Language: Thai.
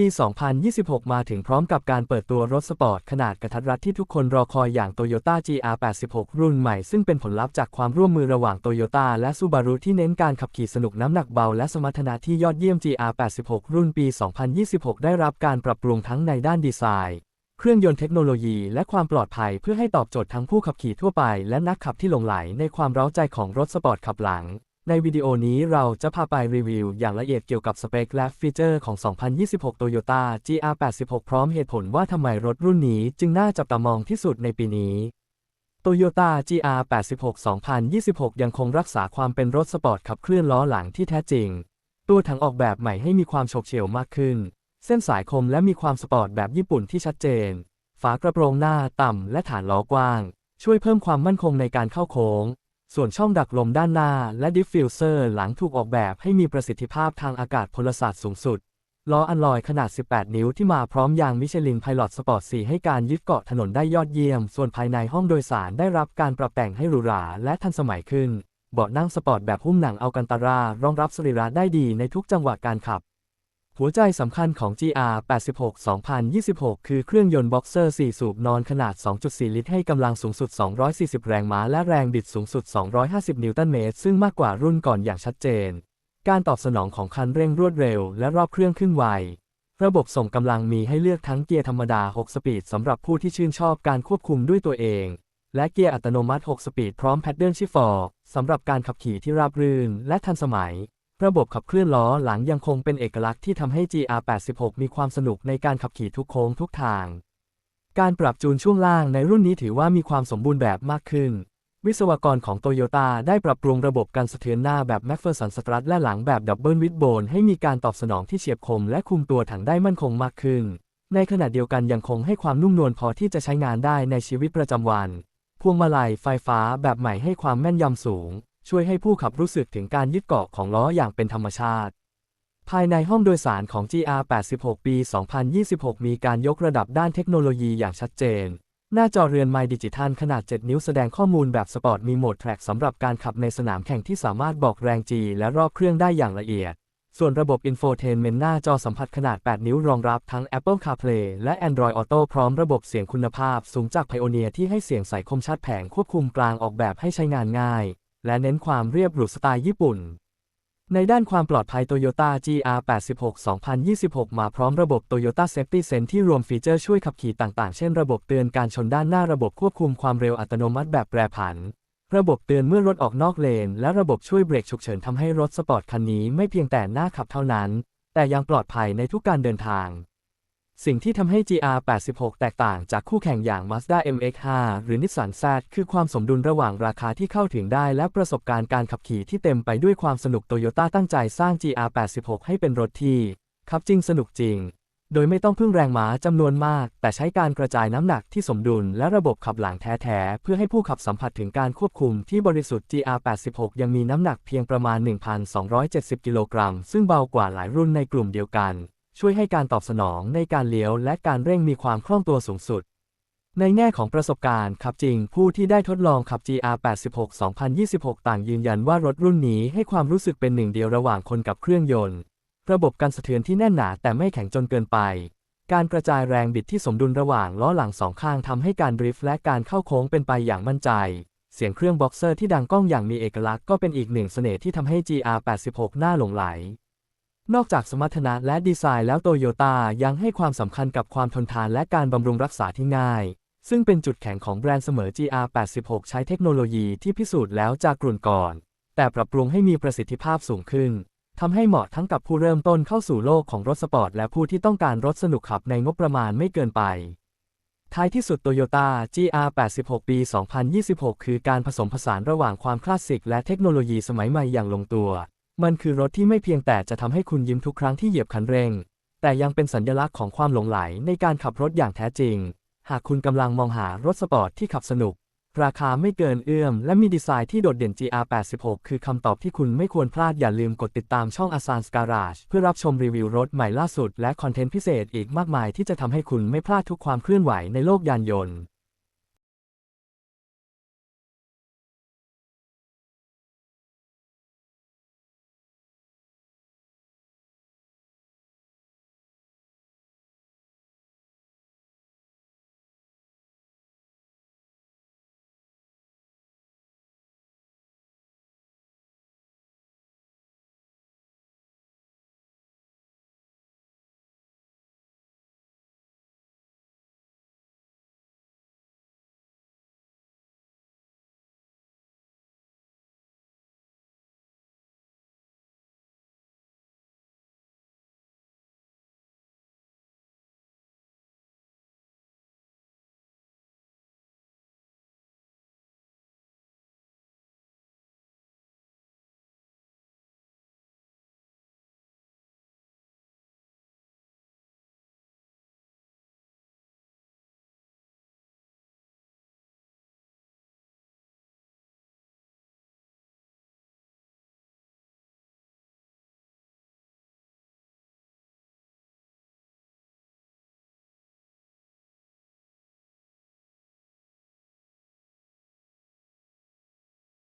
ปี 2026 มาถึงพร้อมกับการเปิดตัวรถสปอร์ตขนาดกระทัดรัดที่ทุกคนรอคอยอย่าง Toyota GR86 รุ่นใหม่ ซึ่งเป็นผลลัพธ์จากความร่วมมือระหว่าง Toyota และ Subaru ที่เน้นการขับขี่สนุกน้ำหนักเบาและสมรรถนะที่ยอดเยี่ยม GR86 รุ่นปี 2026 ได้รับการปรับปรุงทั้งในด้านดีไซน์ เครื่องยนต์เทคโนโลยีและความปลอดภัยเพื่อให้ตอบโจทย์ทั้งผู้ขับขี่ทั่วไป และนักขับที่หลงไหลในความเร้าใจของรถสปอร์ตขับหลัง ในวิดีโอนี้เราจะพาไปรีวิวอย่างละเอียดเกี่ยวกับสเปคและฟีเจอร์ของ 2026 Toyota GR86 พร้อมเหตุผลว่าทำไมรถรุ่นนี้จึงน่าจับตามองที่สุดในปีนี้ Toyota GR86 2026 ยังคงรักษาความเป็นรถสปอร์ตขับเคลื่อนล้อหลังที่แท้จริง ตัวถังออกแบบใหม่ให้มีความโฉบเฉี่ยวมากขึ้น เส้นสายคมและมีความสปอร์ตแบบญี่ปุ่นที่ชัดเจน ฝากระโปรงหน้าต่ำและฐานล้อกว้าง ช่วยเพิ่มความมั่นคงในการเข้าโค้ง ส่วนช่องดักลมด้านหน้าและดิฟฟิวเซอร์หลังถูกออกแบบให้มีประสิทธิภาพทางอากาศพลศาสตร์สูงสุด ล้ออัลลอยขนาด 18 นิ้วที่มาพร้อมยางมิชลินไพลอตสปอร์ต4ให้การยึดเกาะถนนได้ยอดเยี่ยม ส่วนภายในห้องโดยสารได้รับการปรับแต่งให้หรูหราและทันสมัยขึ้น เบาะนั่งสปอร์ตแบบหุ้มหนังอัลกันตารา รองรับสรีระได้ดีในทุกจังหวะการขับ หัวใจสำคัญของ GR 86 2026 คือเครื่องยนต์บ็อกเซอร์ 4 สูบนอนขนาด 2.4 ลิตร ให้กำลังสูงสุด 240 แรงม้า และแรงบิดสูงสุด 250 นิวตันเมตร ซึ่งมากกว่ารุ่นก่อนอย่างชัดเจน การตอบสนองของคันเร่งรวดเร็ว และรอบเครื่องขึ้นไว ระบบส่งกำลังมีให้เลือกทั้งเกียร์ธรรมดา 6 สปีดสำหรับผู้ที่ชื่นชอบการควบคุมด้วยตัวเอง และเกียร์อัตโนมัติ 6 สปีดพร้อมแพดเดิลชิฟฟอร์สำหรับการขับขี่ที่ราบรื่น และทันสมัย ระบบขับเคลื่อนล้อหลังยังคงเป็นเอกลักษณ์ที่ทำให้ GR86 มีความสนุกในการขับขี่ทุกโค้งทุกทาง การปรับจูนช่วงล่างในรุ่นนี้ถือว่ามีความสมบูรณ์แบบมากขึ้น วิศวกรของโตโยต้าได้ปรับปรุงระบบการสะเทือนหน้าแบบแม p เฟอร์สันสตรัทและหลังแบบดับเบิลวิดโบนให้มีการตอบสนองที่เฉียบคมและคุมตัวถังได้มั่นคงมากขึ้น ในขณะเดียวกันยังคงให้ความนุ่มนวลพอที่จะใช้งานได้ในชีวิตประจำวัน พวงมาลัยไฟฟ้าแบบใหม่ให้ความแม่นยำสูง ช่วยให้ผู้ขับรู้สึกถึงการยึดเกาะของล้ออย่างเป็นธรรมชาติ ภายในห้องโดยสารของ GR86 ปี 2026 มีการยกระดับด้านเทคโนโลยีอย่างชัดเจน หน้าจอเรือนไมดิจิทัลขนาด 7 นิ้วแสดงข้อมูลแบบสปอร์ตมีโหมดแทร็กสำหรับการขับในสนามแข่งที่สามารถบอกแรง G และรอบเครื่องได้อย่างละเอียด ส่วนระบบ Infotainment หน้าจอสัมผัสขนาด 8 นิ้วรองรับทั้ง Apple CarPlay และ Android Auto พร้อมระบบเสียงคุณภาพสูงจาก Pioneer ที่ให้เสียงใสคมชัดแผงควบคุมกลางออกแบบให้ใช้งานง่าย และเน้นความเรียบหรูสไตล์ญี่ปุ่น ในด้านความปลอดภัย Toyota GR86 2026 มาพร้อมระบบ Toyota Safety Sense ที่รวมฟีเจอร์ช่วยขับขี่ต่างๆ เช่นระบบเตือนการชนด้านหน้าระบบควบคุมความเร็วอัตโนมัติแบบแปรผัน ระบบเตือนเมื่อรถออกนอกเลน และระบบช่วยเบรกฉุกเฉินทำให้รถสปอร์ตคันนี้ไม่เพียงแต่น่าขับเท่านั้น แต่ยังปลอดภัยในทุกการเดินทาง สิ่งที่ทำให้ GR86 แตกต่างจากคู่แข่งอย่าง Mazda MX-5 หรือ Nissan Z คือความสมดุลระหว่างราคาที่เข้าถึงได้และประสบการณ์การขับขี่ที่เต็มไปด้วยความสนุก Toyota ตั้งใจสร้าง GR86 ให้เป็นรถที่ ขับจริงสนุกจริง โดยไม่ต้องพึ่งแรงม้าจำนวนมาก แต่ใช้การกระจายน้ำหนักที่สมดุลและระบบขับหลังแท้ๆ เพื่อให้ผู้ขับสัมผัสถึงการควบคุมที่บริสุทธิ์ GR86 ยังมีน้ำหนักเพียงประมาณ 1,270 กิโลกรัมซึ่งเบากว่าหลายรุ่นในกลุ่มเดียวกัน ช่วยให้การตอบสนองในการเลี้ยวและการเร่งมีความคล่องตัวสูงสุด ในแง่ของประสบการณ์ขับจริง ผู้ที่ได้ทดลองขับ GR86 2026 ต่างยืนยันว่ารถรุ่นนี้ให้ความรู้สึกเป็นหนึ่งเดียวระหว่างคนกับเครื่องยนต์ ระบบการสะเทือนที่แน่นหนาแต่ไม่แข็งจนเกินไป การกระจายแรงบิดที่สมดุลระหว่างล้อหลังสองข้างทำให้การดริฟต์และการเข้าโค้งเป็นไปอย่างมั่นใจเสียงเครื่องบ็อกเซอร์ที่ดังก้องอย่างมีเอกลักษณ์ก็เป็นอีกหนึ่งเสน่ห์ที่ทำให้ GR86 น่าหลงไหล นอกจากสมรรถนะและดีไซน์แล้วโตโยต้ายังให้ความสำคัญกับความทนทานและการบำรุงรักษาที่ง่าย ซึ่งเป็นจุดแข็งของแบรนด์เสมอ GR86 ใช้เทคโนโลยีที่พิสูจน์แล้วจากกลุ่นก่อน แต่ปรับปรุงให้มีประสิทธิภาพสูงขึ้นทำให้เหมาะทั้งกับผู้เริ่มต้นเข้าสู่โลกของรถสปอร์ตและผู้ที่ต้องการรถสนุกขับในงบประมาณไม่เกินไป ท้ายที่สุด Toyota GR86 ปี 2026 คือการผสมผสานระหว่างความคลาสสิกและเทคโนโลยีสมัยใหม่อย่างลงตัว มันคือรถที่ไม่เพียงแต่จะทำให้คุณยิ้มทุกครั้งที่เหยียบคันเร่ง แต่ยังเป็นสัญลักษณ์ของความหลงไหลในการขับรถอย่างแท้จริง หากคุณกำลังมองหารถสปอร์ตที่ขับสนุก ราคาไม่เกินเอื้อม และมีดีไซน์ที่โดดเด่น GR86 คือคำตอบที่คุณไม่ควรพลาดอย่าลืมกดติดตามช่อง a s a n s Garage เพื่อรับชมรีวิวรถใหม่ล่าสุด และคอนเทนต์พิเศษอีกมากมายที่จะทำให้คุณไม่พลาดทุกความเคลื่อนไหวในโลกยานยนต์